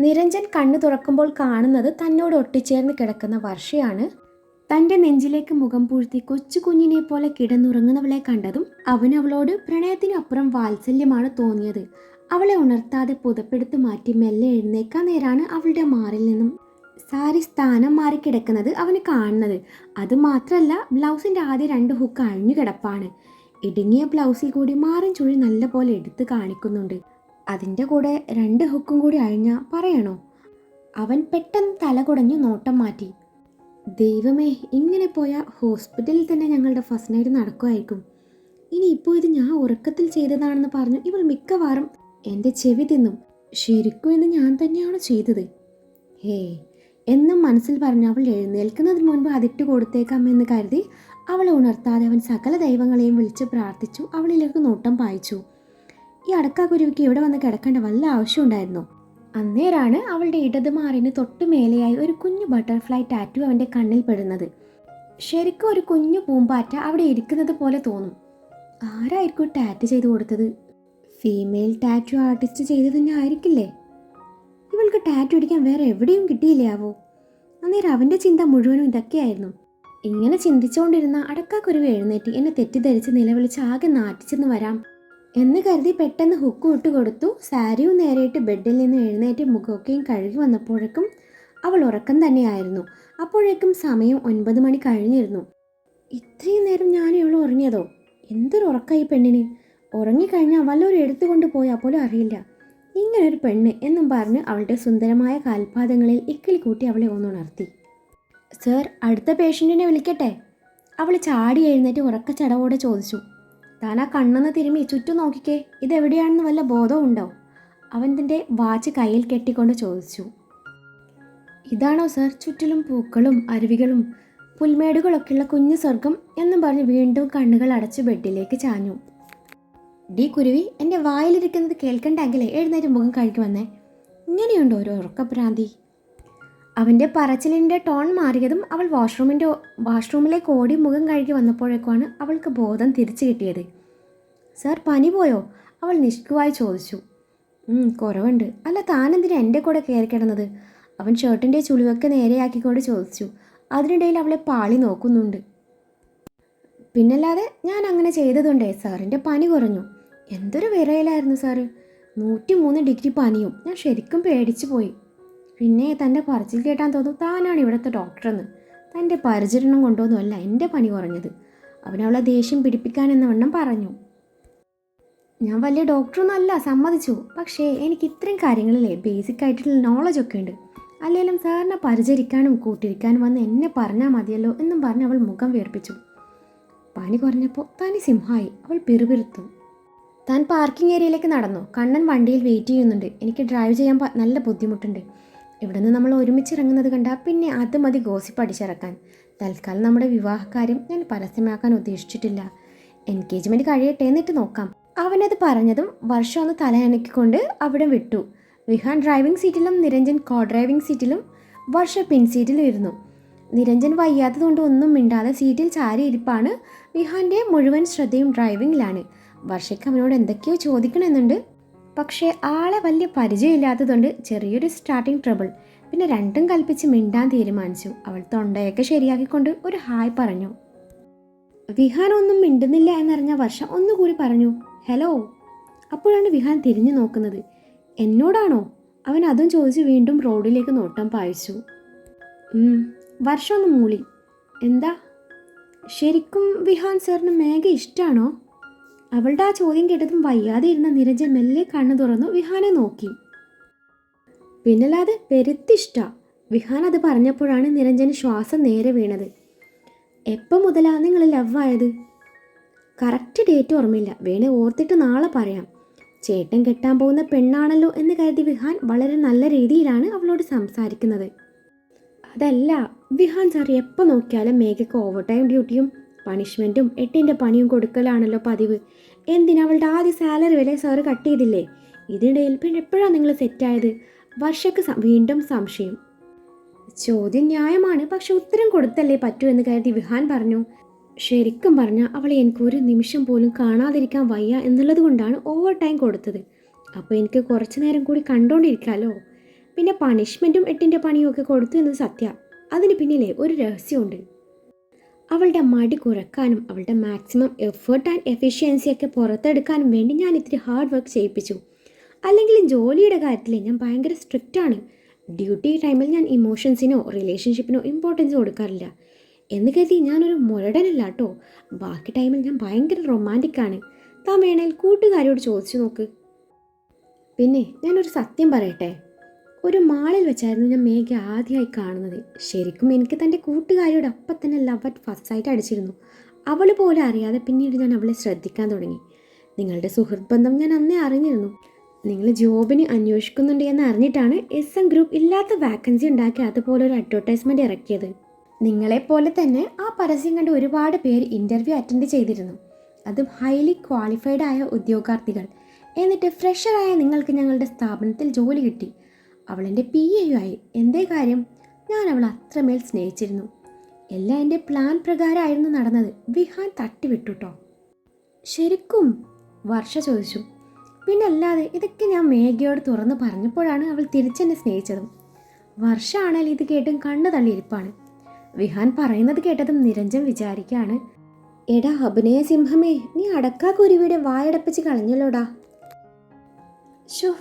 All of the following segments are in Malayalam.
നിരഞ്ജൻ കണ്ണു തുറക്കുമ്പോൾ കാണുന്നത് തന്നോട് ഒട്ടിച്ചേർന്ന് കിടക്കുന്ന വർഷയാണ്. തന്റെ നെഞ്ചിലേക്ക് മുഖം പൂഴ്ത്തി കൊച്ചു കുഞ്ഞിനെ പോലെ കിടന്നുറങ്ങുന്നവളെ കണ്ടതും അവനവളോട് പ്രണയത്തിനപ്പുറം വാത്സല്യമാണ് തോന്നിയത്. അവളെ ഉണർത്താതെ പുതപ്പെടുത്ത് മാറ്റി മെല്ലെ എഴുന്നേക്കാൻ നേരാണ് അവളുടെ മാറിൽ നിന്നും സാരി സ്ഥാനം മാറി കിടക്കുന്നത് അവന് കാണുന്നത്. അത് മാത്രമല്ല ബ്ലൗസിന്റെ ആദ്യ രണ്ട് ഹുക്ക് അഴിഞ്ഞു കിടപ്പാണ് ഇടുങ്ങിയ ബ്ലൗസിൽ കൂടി മാറും ചുഴി നല്ല പോലെ എടുത്ത് കാണിക്കുന്നുണ്ട്. അതിന്റെ കൂടെ രണ്ട് ഹുക്കും കൂടി അഴിഞ്ഞ പറയണോ? അവൻ പെട്ടെന്ന് തല കുടഞ്ഞു നോട്ടം മാറ്റി. ദൈവമേ ഇങ്ങനെ പോയ ഹോസ്പിറ്റലിൽ തന്നെ ഞങ്ങളുടെ ഫസ്റ്റ് നൈറ്റ് നടക്കുമായിരിക്കും. ഇനി ഇത് ഞാൻ ഉറക്കത്തിൽ ചെയ്തതാണെന്ന് പറഞ്ഞു ഇവൾ മിക്കവാറും എന്റെ ചെവി തിന്നും. ശരിക്കും എന്ന് ഞാൻ തന്നെയാണ് ചെയ്തത്? ഹേ എന്നും മനസ്സിൽ പറഞ്ഞ അവൾ എഴുന്നേൽക്കുന്നതിന് മുൻപ് അതിട്ട് കൊടുത്തേക്കാം എന്ന് കരുതി അവളെ ഉണർത്താതെ അവൻ സകല ദൈവങ്ങളെയും വിളിച്ച് പ്രാർത്ഥിച്ചു അവളിലേക്ക് നോട്ടം പായിച്ചു. ഈ അടക്കാക്കുരുവിക്ക് ഇവിടെ വന്ന് കിടക്കേണ്ട വല്ല ആവശ്യമുണ്ടായിരുന്നോ അന്നേരാണ് അവളുടെ ഇടതുമാറിന് തൊട്ടുമേലെയായി മേലെയായി ഒരു കുഞ്ഞു ബട്ടർഫ്ലൈ ടാറ്റു അവന്റെ കണ്ണിൽ പെടുന്നത്. ശരിക്കും ഒരു കുഞ്ഞു പൂമ്പാറ്റ അവിടെ ഇരിക്കുന്നത് പോലെ തോന്നും. ആരായിരിക്കും ടാറ്റ് ചെയ്ത് കൊടുത്തത്? ഫീമെയിൽ ടാറ്റു ആർട്ടിസ്റ്റ് ചെയ്ത് തന്നെ ആയിരിക്കില്ലേ? ഇവൾക്ക് ടാറ്റു അടിക്കാൻ വേറെ എവിടെയും കിട്ടിയില്ലാവോ അന്നേരം അവന്റെ ചിന്ത മുഴുവനും ഇതൊക്കെയായിരുന്നു. ഇങ്ങനെ ചിന്തിച്ചുകൊണ്ടിരുന്ന അടക്കാക്കുരുവ് എഴുന്നേറ്റ് എന്നെ തെറ്റിദ്ധരിച്ച് നിലവിളിച്ച് ആകെ നാട്ടിച്ചെന്ന് വരാം. എന്ന് കരുതി പെട്ടെന്ന് ഹുക്ക് ഇട്ട് കൊടുത്തു. സാരിയും നേരെയിട്ട് ബെഡിൽ നിന്ന് എഴുന്നേറ്റ് മുഖമൊക്കെയും കഴുകി വന്നപ്പോഴേക്കും അവൾ ഉറക്കം തന്നെയായിരുന്നു. അപ്പോഴേക്കും സമയം ഒൻപത് മണി കഴിഞ്ഞിരുന്നു. ഇത്രയും നേരം ഞാൻ ഇവൾ ഉറങ്ങിയതോ? എന്തൊരു ഉറക്കമായി പെണ്ണിന്? ഉറങ്ങിക്കഴിഞ്ഞാൽ വല്ലവരും എടുത്തുകൊണ്ട് പോയാൽ പോലും അറിയില്ല. ഇങ്ങനൊരു പെണ്ണ് എന്നും പറഞ്ഞ് അവളുടെ സുന്ദരമായ കാൽപാദങ്ങളിൽ ഇക്കിളി കൂട്ടി അവളെ ഒന്നുണർത്തി. സർ അടുത്ത പേഷ്യന്റിനെ വിളിക്കട്ടെ? അവൾ ചാടി എഴുന്നേറ്റ് ഉറക്ക ചടവോടെ ചോദിച്ചു. താൻ ആ കണ്ണെന്ന് തിരുമ്മി ചുറ്റും നോക്കിക്കേ ഇതെവിടെയാണെന്ന് വല്ല ബോധവും ഉണ്ടോ? അവൻ തന്റെ വാച്ച് കയ്യിൽ കെട്ടിക്കൊണ്ട് ചോദിച്ചു. ഇതാണോ സർ ചുറ്റിലും പൂക്കളും അരുവികളും പുൽമേടുകളൊക്കെയുള്ള കുഞ്ഞു സ്വർഗം എന്നും പറഞ്ഞ് വീണ്ടും കണ്ണുകൾ അടച്ച് ബെഡിലേക്ക് ചാഞ്ഞു. ഡി കുരുവി എന്റെ വായിലിരിക്കുന്നത് കേൾക്കണ്ടെങ്കിൽ എഴുന്നേറ്റ് മുഖം കഴിക്കുമെന്നേ ഇങ്ങനെയുണ്ടോ ഒരു ഉറക്കഭ്രാന്തി അവന്റെ പറച്ചിലിന്റെ ടോൺ മാറിയതും അവൾ വാഷ്റൂമിന്റെ വാഷ്റൂമിലേക്ക് ഓടി മുഖം കഴുകി വന്നപ്പോഴേക്കുമാണ് അവൾക്ക് ബോധം തിരിച്ചു കിട്ടിയത്. സാർ പനി പോയോ? അവൾ നിഷ്കുവായി ചോദിച്ചു. "ഉം, കുറവുണ്ട്. അല്ല താനെന്തിനാ എന്റെ കൂടെ കയറി കിടന്നത്? അവൻ ഷർട്ടിന്റെ ചുളിവൊക്കെ നേരെയാക്കിക്കൊണ്ട് ചോദിച്ചു. അതിനിടയിൽ അവളെ പാളി നോക്കുന്നുണ്ട്. പിന്നല്ലാതെ ഞാൻ അങ്ങനെ ചെയ്തതുണ്ടേ? സാറിന്റെ പനി കുറഞ്ഞു. എന്തൊരു വിറയലായിരുന്നു സാറ്. നൂറ്റി മൂന്ന് ഡിഗ്രി പനിയും. ഞാൻ ശരിക്കും പേടിച്ചു പോയി. പിന്നെ തന്റെ പറച്ചിൽ കേട്ടാൻ തോന്നും താനാണ് ഇവിടുത്തെ ഡോക്ടറെന്ന്. തന്റെ പരിചരണം കൊണ്ടൊന്നുമല്ല എന്റെ പണി കുറഞ്ഞത്. അവനവളെ ദേഷ്യം പിടിപ്പിക്കാൻ എന്ന വണ്ണം പറഞ്ഞു. ഞാൻ വലിയ ഡോക്ടറൊന്നും അല്ല സമ്മതിച്ചു. പക്ഷേ എനിക്ക് ഇത്രയും കാര്യങ്ങളിലെ ബേസിക് ആയിട്ടുള്ള നോളജ് ഒക്കെ ഉണ്ട്. അല്ലെങ്കിലും സാറിനെ പരിചരിക്കാനും കൂട്ടിരിക്കാനും വന്ന് എന്നെ പറഞ്ഞാൽ മതിയല്ലോ എന്നും പറഞ്ഞ് അവൾ മുഖം വീർപ്പിച്ചു. പനി കുറഞ്ഞപ്പോൾ തനി സിംഹായി. അവൾ പിറുപിറുത്തു. താൻ പാർക്കിംഗ് ഏരിയയിലേക്ക് നടന്നു? കണ്ണൻ വണ്ടിയിൽ വെയിറ്റ് ചെയ്യുന്നുണ്ട്. എനിക്ക് ഡ്രൈവ് ചെയ്യാൻ നല്ല ബുദ്ധിമുട്ടുണ്ട്. ഇവിടെ നിന്ന് നമ്മൾ ഒരുമിച്ച് ഇറങ്ങുന്നത് കണ്ടാൽ പിന്നെ അത് മതി ഗോസിപ്പ് അടിച്ചിറക്കാൻ. തൽക്കാലം നമ്മുടെ വിവാഹകാര്യം ഞാൻ പരസ്യമാക്കാൻ ഉദ്ദേശിച്ചിട്ടില്ല. എൻഗേജ്മെന്റ് കഴിയട്ടെ എന്നിട്ട് നോക്കാം. അവനത് പറഞ്ഞതും വർഷം ഒന്ന് തലയണക്കിക്കൊണ്ട് അവിടെ വിട്ടു. വിഹാൻ ഡ്രൈവിംഗ് സീറ്റിലും നിരഞ്ജൻ കോ ഡ്രൈവിംഗ് സീറ്റിലും വർഷ പിൻ സീറ്റിലും ഇരുന്നു. നിരഞ്ജൻ വയ്യാത്തതുകൊണ്ട് ഒന്നും മിണ്ടാതെ സീറ്റിൽ ചാരി ഇരിപ്പാണ് വിഹാന്റെ മുഴുവൻ ശ്രദ്ധയും ഡ്രൈവിംഗിലാണ് വർഷയ്ക്ക് അവനോട് എന്തൊക്കെയോ ചോദിക്കണമെന്നുണ്ട്. പക്ഷേ ആളെ വലിയ പരിചയമില്ലാത്തതുകൊണ്ട് ചെറിയൊരു സ്റ്റാർട്ടിംഗ് ട്രബിൾ പിന്നെ രണ്ടും കൽപ്പിച്ച് മിണ്ടാൻ തീരുമാനിച്ചു. അവൾ തൊണ്ടയൊക്കെ ശരിയാക്കിക്കൊണ്ട് ഒരു ഹായ് പറഞ്ഞു. വിഹാൻ ഒന്നും മിണ്ടുന്നില്ല എന്നറിഞ്ഞ വർഷ ഒന്നുകൂടി പറഞ്ഞു ഹലോ അപ്പോഴാണ് വിഹാൻ തിരിഞ്ഞു നോക്കുന്നത്. എന്നോടാണോ? അവൻ അതും ചോദിച്ച് വീണ്ടും റോഡിലേക്ക് നോട്ടം പായിച്ചു. വർഷം ഒന്ന് മൂളി. എന്താ? ശരിക്കും വിഹാൻ സാറിന് മേഘ ഇഷ്ടമാണോ അവളുടെ ആ ചോദ്യം കേട്ടതും വയ്യാതെ ഇരുന്ന നിരഞ്ജൻ മെല്ലെ കണ്ണു തുറന്നു വിഹാനെ നോക്കി. പിന്നല്ലാതെ പെരുത്തിഷ്ട. വിഹാൻ അത് പറഞ്ഞപ്പോഴാണ് നിരഞ്ജന് ശ്വാസം നേരെ വീണത്. എപ്പം മുതലാണ് നിങ്ങൾ ലവ് ആയത് കറക്റ്റ് ഡേറ്റ് ഓർമ്മയില്ല. വേണേ ഓർത്തിട്ട് നാളെ പറയാം. ചേട്ടൻ കെട്ടാൻ പോകുന്ന പെണ്ണാണല്ലോ എന്ന് കരുതി വിഹാൻ വളരെ നല്ല രീതിയിലാണ് അവളോട് സംസാരിക്കുന്നത്. അതല്ല വിഹാൻ സാർ എപ്പോൾ നോക്കിയാലും മേഘയ്ക്ക് ഓവർ ടൈം ഡ്യൂട്ടിയും പണിഷ്മെന്റും എട്ടിന്റെ പണിയും കൊടുക്കലാണല്ലോ പതിവ്. എന്തിനാ അവളുടെ ആദ്യ സാലറി വരെ സാറ് കട്ട് ചെയ്തില്ലേ? ഇതിനിടയിൽ പിന്നെ എപ്പോഴാണ് നിങ്ങൾ സെറ്റായത് വർഷക്ക് സം- വീണ്ടും സംശയം. ചോദ്യം ന്യായമാണ് പക്ഷെ ഉത്തരം കൊടുത്തല്ലേ പറ്റൂ എന്ന് കരുതി വിഹാൻ പറഞ്ഞു. ശരിക്കും പറഞ്ഞാൽ അവളെ എനിക്ക് ഒരു നിമിഷം പോലും കാണാതിരിക്കാൻ വയ്യ എന്നുള്ളത് കൊണ്ടാണ് ഓവർ ടൈം കൊടുത്തത്. അപ്പോൾ എനിക്ക് കുറച്ച് നേരം കൂടി കണ്ടുകൊണ്ടിരിക്കാമല്ലോ പിന്നെ പണിഷ്മെന്റും എട്ടിന്റെ പണിയും ഒക്കെ കൊടുത്തു എന്നത് സത്യ. അതിന് പിന്നിലെ ഒരു രഹസ്യമുണ്ട്. അവളുടെ മടി കുറക്കാനും അവളുടെ മാക്സിമം എഫേർട്ട് ആൻഡ് എഫിഷ്യൻസിയൊക്കെ പുറത്തെടുക്കാനും വേണ്ടി ഞാൻ ഇത്തിരി ഹാർഡ് വർക്ക് ചെയ്യിപ്പിച്ചു. അല്ലെങ്കിലും ജോലിയുടെ കാര്യത്തിൽ ഞാൻ ഭയങ്കര സ്ട്രിക്റ്റ് ആണ്. ഡ്യൂട്ടി ടൈമിൽ ഞാൻ ഇമോഷൻസിനോ റിലേഷൻഷിപ്പിനോ ഇമ്പോർട്ടൻസ് കൊടുക്കാറില്ല. എന്ന് കരുതി ഞാനൊരു മുരടനല്ല കേട്ടോ ബാക്കി ടൈമിൽ ഞാൻ ഭയങ്കര റൊമാന്റിക് ആണ്. താൻ വേണേൽ കൂട്ടുകാരോട് ചോദിച്ചു നോക്ക്. പിന്നെ ഞാനൊരു സത്യം പറയട്ടെ? ഒരു മാളിൽ വെച്ചായിരുന്നു ഞാൻ മേഘ ആദ്യമായി കാണുന്നത്. ശരിക്കും എനിക്ക് തന്റെ കൂട്ടുകാരിയോട് അപ്പം തന്നെ ലവ് അറ്റ് ഫസ്റ്റ് ആയിട്ട് അടിച്ചിരുന്നു. അവൾ പോലും അറിയാതെ പിന്നീട് ഞാൻ അവളെ ശ്രദ്ധിക്കാൻ തുടങ്ങി. നിങ്ങളുടെ സുഹൃത്ത് ബന്ധം ഞാൻ അന്നേ അറിഞ്ഞിരുന്നു. നിങ്ങൾ ജോബിന് അന്വേഷിക്കുന്നുണ്ട് എന്ന് അറിഞ്ഞിട്ടാണ് എസ് എം ഗ്രൂപ്പ് ഇല്ലാത്ത വാക്കൻസി ഉണ്ടാക്കി അതുപോലെ ഒരു അഡ്വർടൈസ്മെന്റ് ഇറക്കിയത്. നിങ്ങളെപ്പോലെ തന്നെ ആ പരസ്യം കണ്ട് ഒരുപാട് പേര് ഇന്റർവ്യൂ അറ്റൻഡ് ചെയ്തിരുന്നു. അതും ഹൈലി ക്വാളിഫൈഡ് ആയ ഉദ്യോഗാർത്ഥികൾ. എന്നിട്ട് ഫ്രഷറായ നിങ്ങൾക്ക് ഞങ്ങളുടെ സ്ഥാപനത്തിൽ ജോലി കിട്ടി. അവളെന്റെ പി ആയി. എന്തേ കാര്യം? ഞാൻ അവൾ അത്രമേൽ സ്നേഹിച്ചിരുന്നു. എല്ലാം എന്റെ പ്ലാൻ പ്രകാരമായിരുന്നു നടന്നത്. വിഹാൻ തട്ടിവിട്ടുട്ടോ ശരിക്കും വർഷ ചോദിച്ചു. പിന്നെ അല്ലാതെ ഇതൊക്കെ ഞാൻ മേഘയോട് തുറന്ന് പറഞ്ഞപ്പോഴാണ് അവൾ തിരിച്ചെന്നെ സ്നേഹിച്ചതും. വർഷ ആണെങ്കിൽ ഇത് കേട്ടും കണ്ണു തള്ളിയിരിപ്പാണ് വിഹാൻ പറയുന്നത് കേട്ടതും നിരഞ്ജൻ വിചാരിക്കുകയാണ് എടാ അഭിനയ സിംഹമേ നീ അടക്കാ കുരുവിയുടെ വായടപ്പിച്ച് കളഞ്ഞല്ലോടാ. ഷോ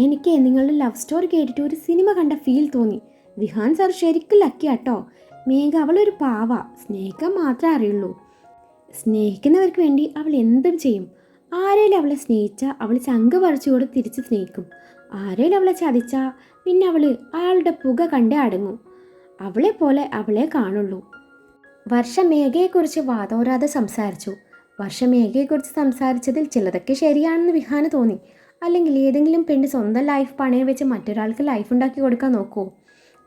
എനിക്ക് നിങ്ങളുടെ ലവ് സ്റ്റോറി കേട്ടിട്ട് ഒരു സിനിമ കണ്ട ഫീൽ തോന്നി. വിഹാൻ സാർ ശരിക്കും ലക്കി ആട്ടോ. മേഘ അവളൊരു പാവ. സ്നേഹിക്കാൻ മാത്രമേ അറിയുള്ളൂ. സ്നേഹിക്കുന്നവർക്ക് വേണ്ടി അവൾ എന്തും ചെയ്യും. ആരേലും അവളെ സ്നേഹിച്ചാൽ അവൾ ചങ്ക് പറിച്ചുകൊണ്ട് തിരിച്ച് സ്നേഹിക്കും. ആരേലും അവളെ ചതിച്ചാൽ പിന്നെ അവൾ അയാളുടെ പുക കണ്ടേ അടങ്ങും. അവളെ പോലെ അവളെ കാണുള്ളൂ. വർഷ മേഘയെക്കുറിച്ച് വാതോരാതെ സംസാരിച്ചു. വർഷ മേഘയെക്കുറിച്ച് സംസാരിച്ചതിൽ ചിലതൊക്കെ ശരിയാണെന്ന് വിഹാന് തോന്നി. അല്ലെങ്കിൽ ഏതെങ്കിലും പെണ്ണ് സ്വന്തം ലൈഫ് പണയം വെച്ച് മറ്റൊരാൾക്ക് ലൈഫ് ഉണ്ടാക്കി കൊടുക്കാൻ നോക്കൂ.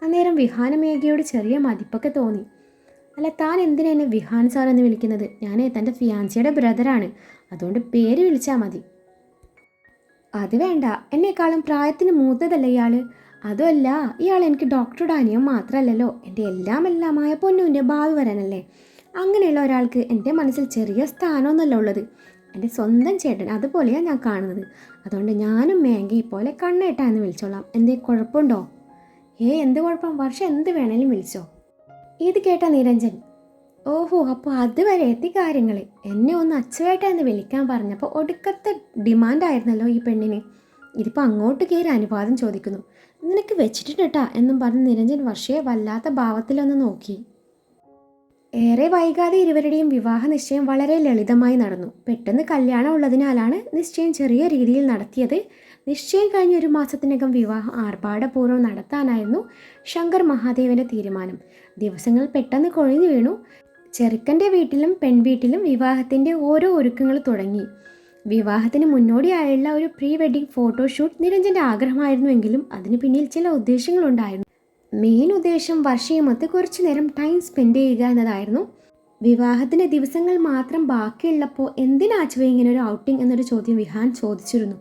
അന്നേരം വിഹാന മേഘയോട് ചെറിയ മതിപ്പൊക്കെ തോന്നി. അല്ല താൻ എന്തിനാ എന്നെ വിഹാൻ സാർ എന്ന് വിളിക്കുന്നത്? ഞാൻ തന്റെ ഫിയാൻസിയുടെ ബ്രദറാണ് അതുകൊണ്ട് പേര് വിളിച്ചാൽ മതി. അത് വേണ്ട. എന്നെക്കാളും പ്രായത്തിന് മൂത്തതല്ല ഇയാൾ അതുമല്ല ഇയാൾ എനിക്ക് ഡോക്ടറുടെ അനിയൻ മാത്രമല്ലല്ലോ. എന്റെ എല്ലാം എല്ലാമായ പൊന്നുവിന്റെ ഭാവി വരാനല്ലേ? അങ്ങനെയുള്ള ഒരാൾക്ക് എന്റെ മനസ്സിൽ ചെറിയ സ്ഥാനമൊന്നുമല്ല ഉള്ളത്. എന്റെ സ്വന്തം ചേട്ടൻ അതുപോലെയാണ് ഞാൻ കാണുന്നത്. അതുകൊണ്ട് ഞാനും മേങ്കി പോലെ കണ്ണേട്ടാ എന്ന് വിളിച്ചോളാം. എന്തേ കുഴപ്പമുണ്ടോ? ഏ എന്ത് കുഴപ്പം? വർഷം എന്ത് വേണേലും വിളിച്ചോ. ഇത് കേട്ട നിരഞ്ജൻ. ഓഹോ അപ്പോൾ അതുവരെ എത്തി കാര്യങ്ങൾ എന്നെ ഒന്ന് അച്ചുവേട്ട എന്ന് വിളിക്കാൻ പറഞ്ഞപ്പോൾ ഒടുക്കത്തെ ഡിമാൻഡായിരുന്നല്ലോ ഈ പെണ്ണിന്. ഇതിപ്പോൾ അങ്ങോട്ട് കയറി അനുവാദം ചോദിക്കുന്നു. നിനക്ക് വെച്ചിട്ടുണ്ട് വെച്ചിട്ടുണ്ടാ എന്നും പറഞ്ഞ് നിരഞ്ജൻ വർഷയെ വല്ലാത്ത ഭാവത്തിലൊന്ന് നോക്കി. ഏറെ വൈകാതെ ഇരുവരുടെയും വിവാഹ നിശ്ചയം വളരെ ലളിതമായി നടന്നു. പെട്ടെന്ന് കല്യാണം ഉള്ളതിനാലാണ് നിശ്ചയം ചെറിയ രീതിയിൽ നടത്തിയത്. നിശ്ചയം കഴിഞ്ഞ ഒരു മാസത്തിനകം വിവാഹം ആർഭാടപൂർവം നടത്താനായിരുന്നു ശങ്കർ മഹാദേവന്റെ തീരുമാനം. ദിവസങ്ങൾ പെട്ടെന്ന് കൊഴിഞ്ഞു വീണു. ചെറുക്കന്റെ വീട്ടിലും പെൺവീട്ടിലും വിവാഹത്തിന്റെ ഓരോ ഒരുക്കങ്ങൾ തുടങ്ങി. വിവാഹത്തിന് മുന്നോടിയായുള്ള ഒരു പ്രീ വെഡിങ് ഫോട്ടോഷൂട്ട് നിരഞ്ജന്റെ ആഗ്രഹമായിരുന്നുവെങ്കിലും അതിന് പിന്നിൽ ചില ഉദ്ദേശങ്ങളുണ്ടായിരുന്നു. മെയിൻ ഉദ്ദേശം വർഷയുമൊത്ത് കുറച്ചു നേരം ടൈം സ്പെൻഡ് ചെയ്യുക എന്നതായിരുന്നു. വിവാഹത്തിന്റെ ദിവസങ്ങൾ മാത്രം ബാക്കിയുള്ളപ്പോൾ എന്തിനാച്ചുവേ ഇങ്ങനെ ഒരു ഔട്ടിംഗ് എന്നൊരു ചോദ്യം വിഹാൻ ചോദിച്ചിരുന്നു.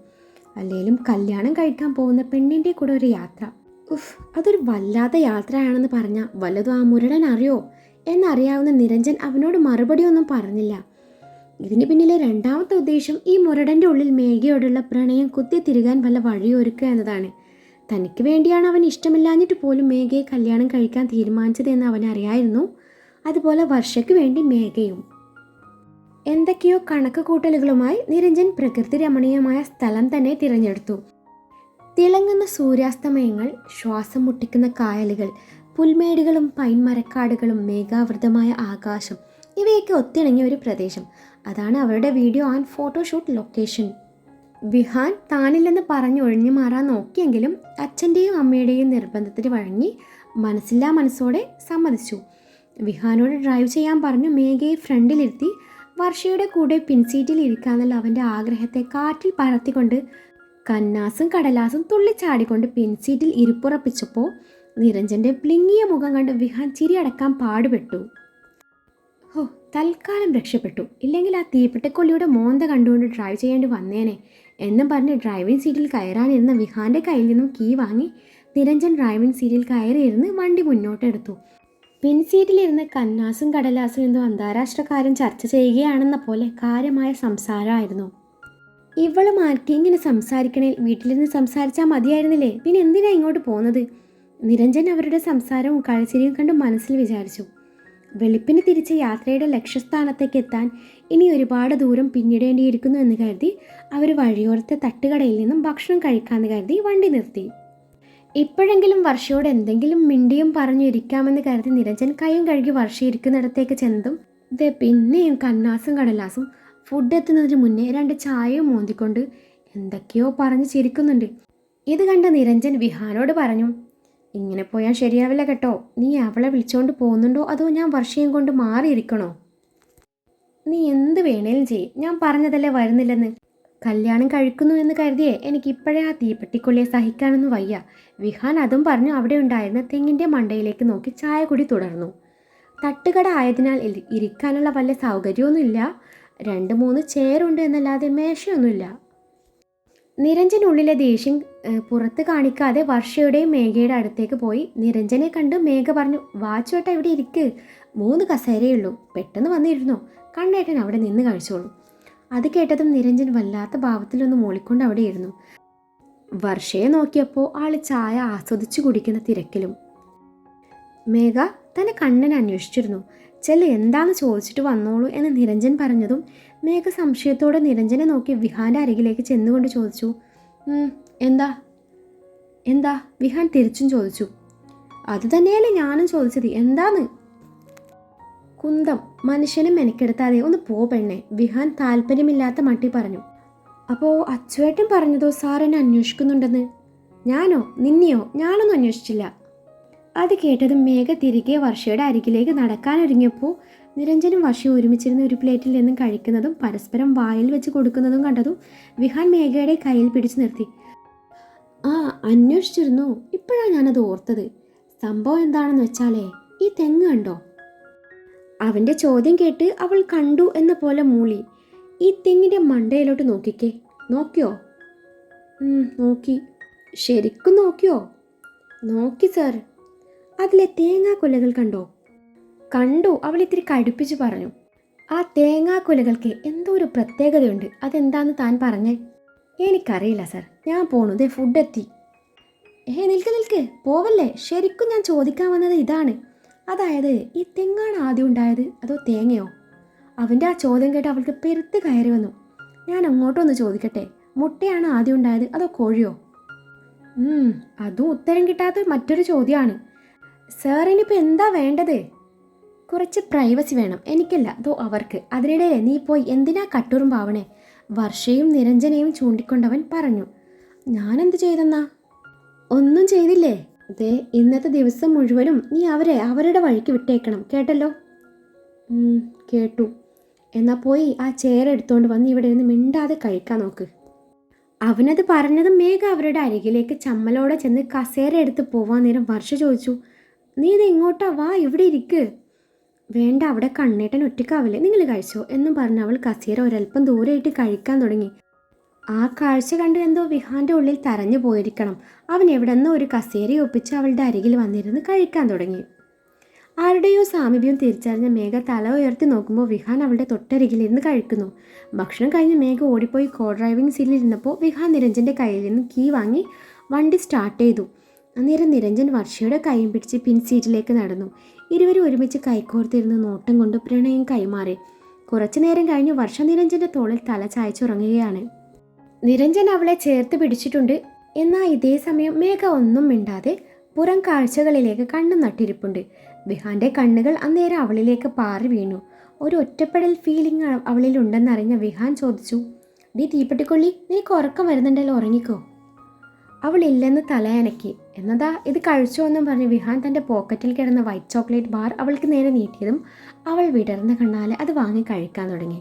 അല്ലെങ്കിലും കല്യാണം കഴിക്കാൻ പോകുന്ന പെണ്ണിന്റെ കൂടെ ഒരു യാത്ര. ഉഫ് അതൊരു വല്ലാത്ത യാത്രയാണെന്ന് പറഞ്ഞാൽ വല്ലതും ആ മുരടൻ അറിയോ? എന്നറിയാവുന്ന നിരഞ്ജൻ അവനോട് മറുപടിയൊന്നും പറഞ്ഞില്ല. ഇതിന് പിന്നിലെ രണ്ടാമത്തെ ഉദ്ദേശം ഈ മുരടന്റെ ഉള്ളിൽ മേഘയോടുള്ള പ്രണയം കുത്തിത്തിരുകാൻ വല്ല വഴിയൊരുക്കുക എന്നതാണ്. തനിക്ക് വേണ്ടിയാണ് അവൻ ഇഷ്ടമില്ലാഞ്ഞിട്ട് പോലും മേഘയെ കല്യാണം കഴിക്കാൻ തീരുമാനിച്ചതെന്ന് അവൻ അറിയായിരുന്നു. അതുപോലെ വർഷയ്ക്ക് വേണ്ടി മേഘയും. എന്തൊക്കെയോ കണക്ക് കൂട്ടലുകളുമായി നിരഞ്ജൻ പ്രകൃതി രമണീയമായ സ്ഥലം തന്നെ തിരഞ്ഞെടുത്തു. തിളങ്ങുന്ന സൂര്യാസ്തമയങ്ങൾ ശ്വാസം മുട്ടിക്കുന്ന കായലുകൾ പുൽമേടുകളും പൈൻ മരക്കാടുകളും മേഘാവൃതമായ ആകാശം ഇവയൊക്കെ ഒത്തിണങ്ങിയ ഒരു പ്രദേശം. അതാണ് അവരുടെ video and photoshoot location. Vihan താനില്ലെന്ന് പറഞ്ഞ് ഒഴിഞ്ഞു മാറാൻ നോക്കിയെങ്കിലും അച്ഛന്റെയും അമ്മയുടെയും നിർബന്ധത്തിന് വഴങ്ങി മനസ്സില്ലാ മനസ്സോടെ സമ്മതിച്ചു. വിഹാനോട് ഡ്രൈവ് ചെയ്യാൻ പറഞ്ഞു മേഘയെ ഫ്രണ്ടിലിരുത്തി വർഷയുടെ കൂടെ പിൻസീറ്റിൽ ഇരിക്കാന്നുള്ള അവന്റെ ആഗ്രഹത്തെ കാറ്റിൽ പറത്തിക്കൊണ്ട് കന്നാസും കടലാസും തുള്ളിച്ചാടിക്കൊണ്ട് പിൻസീറ്റിൽ ഇരിപ്പുറപ്പിച്ചപ്പോൾ നിരഞ്ജന്റെ പ്ലിങ്ങിയ മുഖം കണ്ട് വിഹാൻ ചിരിയടക്കാൻ പാടുപെട്ടു. ഹോ തൽക്കാലം രക്ഷപ്പെട്ടു. ഇല്ലെങ്കിൽ ആ തീപ്പെട്ടക്കൊല്ലിയുടെ മോന്ത കണ്ടുകൊണ്ട് ഡ്രൈവ് ചെയ്യേണ്ടി വന്നേനെ. എന്നും പറഞ്ഞ് ഡ്രൈവിംഗ് സീറ്റിൽ കയറാനിരുന്ന വിഹാന്റെ കയ്യിൽ നിന്നും കീ വാങ്ങി നിരഞ്ജൻ ഡ്രൈവിംഗ് സീറ്റിൽ കയറിയിരുന്ന് വണ്ടി മുന്നോട്ടെടുത്തു. പിൻസീറ്റിലിരുന്ന് കന്നാസും കടലാസും എന്തോ അന്താരാഷ്ട്ര കാര്യം ചർച്ച ചെയ്യുകയാണെന്ന പോലെ കാര്യമായ സംസാരമായിരുന്നു. ഇവൾ ഇങ്ങനെ സംസാരിക്കണേൽ വീട്ടിലിരുന്ന് സംസാരിച്ചാൽ മതിയായിരുന്നില്ലേ? പിന്നെ എന്തിനാ ഇങ്ങോട്ട് പോകുന്നത് നിരഞ്ജൻ അവരുടെ സംസാരവും കാഴ്ചയും കണ്ട് മനസ്സിൽ വിചാരിച്ചു. വെളുപ്പിന് തിരിച്ച് യാത്രയുടെ ലക്ഷ്യസ്ഥാനത്തേക്ക് എത്താൻ ഇനി ഒരുപാട് ദൂരം പിന്നിടേണ്ടിയിരിക്കുന്നു എന്ന് കരുതി അവർ വഴിയോരത്തെ തട്ടുകടയിൽ നിന്നും ഭക്ഷണം കഴിക്കാമെന്ന് കരുതി വണ്ടി നിർത്തി. ഇപ്പോഴെങ്കിലും വർഷയോട് എന്തെങ്കിലും മിണ്ടിയും പറഞ്ഞു ഇരിക്കാമെന്ന് കരുതി നിരഞ്ജൻ കൈയും കഴുകി വർഷ ഇരിക്കുന്നിടത്തേക്ക് ചെന്നതും ദേ പിന്നെയും കന്നാസും കടലാസും ഫുഡ് എത്തുന്നതിന് മുന്നേ രണ്ട് ചായയും മോന്തിക്കൊണ്ട് എന്തൊക്കെയോ പറഞ്ഞ് ചിരിക്കുന്നുണ്ട്. ഇത് കണ്ട നിരഞ്ജൻ വിഹാനോട് പറഞ്ഞു ഇങ്ങനെ പോയാൽ ശരിയാവില്ല കേട്ടോ. നീ അവളെ വിളിച്ചുകൊണ്ട് പോകുന്നുണ്ടോ? അതോ ഞാൻ വർഷയും കൊണ്ട് മാറിയിരിക്കണോ? നീ എന്ത് വേണേലും ചെയ്യ്. ഞാൻ പറഞ്ഞതല്ലേ വരുന്നില്ലെന്ന്. കല്യാണം കഴിക്കുന്നു എന്ന് കരുതിയേ എനിക്ക് ഇപ്പോഴേ ആ തീപ്പെട്ടിക്കൊള്ളിയെ സഹിക്കാനൊന്നും വയ്യ. വിഹാൻ അതും പറഞ്ഞു അവിടെ ഉണ്ടായിരുന്ന തെങ്ങിന്റെ മണ്ടയിലേക്ക് നോക്കി ചായ കുടി തുടർന്നു. തട്ടുകട ആയതിനാൽ ഇരിക്കാനുള്ള വല്ല സൗകര്യമൊന്നുമില്ല. രണ്ട് മൂന്ന് ചെയറുണ്ട് എന്നല്ലാതെ മേശയൊന്നുമില്ല. നിരഞ്ജനുള്ളിലെ ദേഷ്യം പുറത്ത് കാണിക്കാതെ വർഷയുടെയും മേഘയുടെ അടുത്തേക്ക് പോയി. നിരഞ്ജനെ കണ്ട് മേഘ പറഞ്ഞു വാച്ചുവേട്ട ഇവിടെ ഇരിക്ക്. മൂന്ന് കസേരയുള്ളൂ പെട്ടെന്ന് വന്നിരുന്നോ? കണ്ണേട്ടൻ അവിടെ നിന്ന് കഴിച്ചോളൂ. അത് കേട്ടതും നിരഞ്ജൻ വല്ലാത്ത ഭാവത്തിലൊന്ന് മൂളിക്കൊണ്ട് അവിടെ ഇരുന്നു. വർഷയെ നോക്കിയപ്പോൾ ആൾ ചായ ആസ്വദിച്ചു കുടിക്കുന്ന തിരക്കിലും. മേഘ തന്നെ കണ്ണനെ അന്വേഷിച്ചിരുന്നു. ചെല്ല എന്താണെന്ന് ചോദിച്ചിട്ട് വന്നോളൂ എന്ന് നിരഞ്ജൻ പറഞ്ഞതും മേഘ സംശയത്തോടെ നിരഞ്ജനെ നോക്കി വിഹാന്റെ അരികിലേക്ക് ചെന്നുകൊണ്ട് ചോദിച്ചു എന്താ? എന്താ? വിഹാൻ തിരിച്ചും ചോദിച്ചു അത് തന്നെയല്ലേ ഞാനും ചോദിച്ചത്. എന്താന്ന്? കുന്തം മനുഷ്യനെ മെനക്കെടുത്താതെ ഒന്ന് പോ പെണ്ണെ. വിഹാൻ താല്പര്യമില്ലാത്ത മട്ടി പറഞ്ഞു. അപ്പോ അച്ചുവേട്ടൻ പറഞ്ഞതോ സാർ എന്നെ അന്വേഷിക്കുന്നുണ്ടെന്ന്? ഞാനോ? നിന്നെയോ? ഞാനൊന്നും അന്വേഷിച്ചില്ല. അത് കേട്ടതും മേഘ തിരികെ വർഷയുടെ അരികിലേക്ക് നടക്കാനൊരുങ്ങിയപ്പോൾ നിരഞ്ജനും വർഷയും ഒരുമിച്ചിരുന്ന ഒരു പ്ലേറ്റിൽ നിന്നും കഴിക്കുന്നതും പരസ്പരം വായിൽ വെച്ച് കൊടുക്കുന്നതും കണ്ടതും വിഹാൻ മേഘയുടെ കയ്യിൽ പിടിച്ചു നിർത്തി. ആ അന്വേഷിച്ചിരുന്നു. ഇപ്പോഴാണ് ഞാനത് ഓർത്തത്. സംഭവം എന്താണെന്ന് വെച്ചാലേ ഈ തെങ്ങ് കണ്ടോ? അവന്റെ ചോദ്യം കേട്ട് അവൾ കണ്ടു എന്ന പോലെ മൂളി. ഈ തെങ്ങിന്റെ മണ്ടയിലോട്ട് നോക്കിക്കേ. നോക്കിയോ? നോക്കി. ശരിക്കും നോക്കിയോ? നോക്കി സാർ. അതിലെ തേങ്ങാ കൊലകൾ കണ്ടോ? കണ്ടു. അവൾ ഇത്തിരി കടുപ്പിച്ച് പറഞ്ഞു. ആ തേങ്ങാ കൊലകൾക്ക് എന്തോ ഒരു പ്രത്യേകതയുണ്ട്. അതെന്താന്ന് താൻ പറഞ്ഞേ? എനിക്കറിയില്ല സാർ. ഞാൻ പോണു. ദേ ഫുഡ് എത്തി. ഏ നിൽക്ക് നിൽക്ക്. പോവല്ലേ? ശരിക്കും ഞാൻ ചോദിക്കാൻ വന്നത് ഇതാണ്. അതായത് ഈ തെങ്ങാണ് ആദ്യം ഉണ്ടായത് അതോ തേങ്ങയോ? അവന്റെ ആ ചോദ്യം കേട്ട് അവൾക്ക് പെരുത്ത് കയറി വന്നു. ഞാൻ അങ്ങോട്ടൊന്ന് ചോദിക്കട്ടെ മുട്ടയാണ് ആദ്യം ഉണ്ടായത് അതോ കോഴിയോ? അതും ഉത്തരം കിട്ടാത്ത മറ്റൊരു ചോദ്യമാണ്. സാറിനിപ്പോൾ എന്താ വേണ്ടത്? കുറച്ച് പ്രൈവസി വേണം. എനിക്കല്ല അതോ അവർക്ക്. അതിനിടെ നീ പോയി എന്തിനാ കട്ടുറുമ്പാവണേ വർഷയും നിരഞ്ജനയും ചൂണ്ടിക്കൊണ്ടവൻ പറഞ്ഞു. ഞാനെന്ത് ചെയ്തെന്നാ? ഒന്നും ചെയ്തില്ലേ? ദേ ഇന്നത്തെ ദിവസം മുഴുവനും നീ അവരെ അവരുടെ വഴിക്ക് വിട്ടേക്കണം. കേട്ടല്ലോ? കേട്ടു. എന്നാൽ പോയി ആ ചെയർ എടുത്തുകൊണ്ട് വന്ന് ഇവിടെ നിന്ന് മിണ്ടാതെ കഴിക്കാൻ നോക്ക്. അവനത് പറഞ്ഞത് മേഘ അവരുടെ അരികിലേക്ക് ചമ്മലോടെ ചെന്ന് കസേര എടുത്ത് പോവാൻ നേരം വർഷ ചോദിച്ചു നീ ഇത് ഇങ്ങോട്ടാ വാ ഇവിടെ ഇരിക്ക്. വേണ്ട അവിടെ കണ്ണേട്ടൻ ഒറ്റക്കാവില്ലേ നിങ്ങൾ കഴിച്ചോ എന്നും പറഞ്ഞ് അവൾ കസേര ഒരല്പം ദൂരെയിട്ട് കഴിക്കാൻ തുടങ്ങി. ആ കാഴ്ച കണ്ട് എന്തോ വിഹാന്റെ ഉള്ളിൽ തറഞ്ഞു പോയിരിക്കണം. അവൻ എവിടെന്നോ ഒരു കസേര ഒപ്പിച്ച് അവളുടെ അരികിൽ വന്നിരുന്ന് കഴിക്കാൻ തുടങ്ങി. ആരുടെയോ സാമീപ്യം തിരിച്ചറിഞ്ഞ മേഘ തല ഉയർത്തി നോക്കുമ്പോൾ വിഹാൻ അവളുടെ തൊട്ടരികിലിരുന്ന് കഴിക്കുന്നു. ഭക്ഷണം കഴിഞ്ഞ് മേഘ ഓടിപ്പോയി കോ ഡ്രൈവിംഗ് സീറ്റിൽ ഇരുന്നപ്പോൾ വിഹാൻ നിരഞ്ജന്റെ കയ്യിൽ നിന്ന് കീ വാങ്ങി വണ്ടി സ്റ്റാർട്ട് ചെയ്തു. അന്നേരം നിരഞ്ജൻ വർഷയുടെ കൈയും പിടിച്ച് പിൻ സീറ്റിലേക്ക് നടന്നു. ഇരുവരും ഒരുമിച്ച് കൈക്കോർത്തിരുന്ന് നോട്ടം കൊണ്ട് പ്രണയം കൈമാറി. കുറച്ചു നേരം കഴിഞ്ഞ് വർഷ നിരഞ്ജന്റെ തോളിൽ തല ചായച്ചുറങ്ങുകയാണ്. നിരഞ്ജൻ അവളെ ചേർത്ത് പിടിച്ചിട്ടുണ്ട്. എന്നാൽ ഇതേ സമയം മേഘ ഒന്നും മിണ്ടാതെ പുറം കാഴ്ചകളിലേക്ക് കണ്ണു നട്ടിരിപ്പുണ്ട്. വിഹാന്റെ കണ്ണുകൾ അന്നേരം അവളിലേക്ക് പാറി വീണു. ഒരു ഒറ്റപ്പെടൽ ഫീലിംഗ് അവളിൽ ഉണ്ടെന്നറിഞ്ഞ വിഹാൻ ചോദിച്ചു ഡി തീപ്പെട്ടിക്കൊള്ളി നിനക്ക് ഉറക്കം വരുന്നുണ്ടല്ലോ ഉറങ്ങിക്കോ. അവൾ ഇല്ലെന്ന് തലയനക്കി എന്നതാ ഇത് കഴിച്ചോ എന്നും പറഞ്ഞ് വിഹാൻ തന്റെ പോക്കറ്റിൽ കിടന്ന വൈറ്റ് ചോക്ലേറ്റ് ബാർ അവൾക്ക് നേരെ നീട്ടിയതും അവൾ വിടർന്ന കണ്ണാലെ അത് വാങ്ങി കഴിക്കാൻ തുടങ്ങി.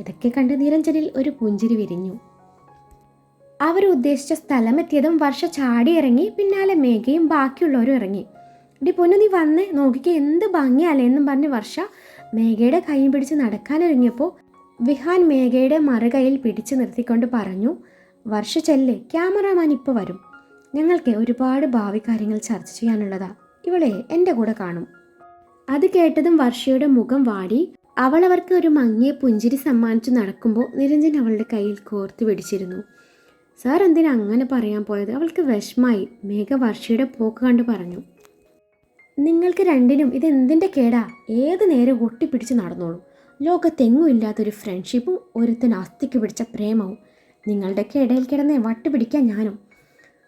ഇതൊക്കെ കണ്ട് നിരഞ്ജനിൽ ഒരു പുഞ്ചിരി വിരിഞ്ഞു. അവർ ഉദ്ദേശിച്ച സ്ഥലമെത്തിയതും വർഷ ചാടി ഇറങ്ങി പിന്നാലെ മേഘയും ബാക്കിയുള്ളവരും ഇറങ്ങി. ഡി പൊന്നു നീ വന്നേ നോക്കിക്ക് എന്ത് ഭംഗിയല്ലേ? എന്നും പറഞ്ഞ് വർഷ മേഘയുടെ കൈയും പിടിച്ച് നടക്കാനൊരുങ്ങിയപ്പോൾ വിഹാൻ മേഘയുടെ മറുകൈയിൽ പിടിച്ചു നിർത്തിക്കൊണ്ട് പറഞ്ഞു വർഷ ചെല്ലേ ക്യാമറാമാൻ ഇപ്പോൾ വരും. ഞങ്ങൾക്ക് ഒരുപാട് ഭാവി കാര്യങ്ങൾ ചർച്ച ചെയ്യാനുള്ളതാ. ഇവളെ എന്റെ കൂടെ കാണും. അത് കേട്ടതും വർഷയുടെ മുഖം വാടി. അവൾ അവർക്ക് ഒരു മങ്ങിയ പുഞ്ചിരി സമ്മാനിച്ചു നടക്കുമ്പോൾ നിരഞ്ജൻ അവളുടെ കയ്യിൽ കോർത്തു പിടിച്ചിരുന്നു. സാർ എന്തിനാ അങ്ങനെ പറയാൻ പോയത്? അവൾക്ക് വിഷമായി. മേഘ വർഷയുടെ പോക്ക് കണ്ട് പറഞ്ഞു. നിങ്ങൾക്ക് രണ്ടിനും ഇതെന്തിന്റെ കേടാ? ഏത് നേരം ഒട്ടിപ്പിടിച്ച് നടന്നോളൂ. ലോകത്തെങ്ങും ഇല്ലാത്തൊരു ഫ്രണ്ട്ഷിപ്പും ഒരുത്തൻ അസ്ഥിക്ക് പിടിച്ച പ്രേമവും. നിങ്ങളുടെയൊക്കെ ഇടയിൽ കിടന്നേ വട്ടുപിടിക്കാൻ ഞാനും.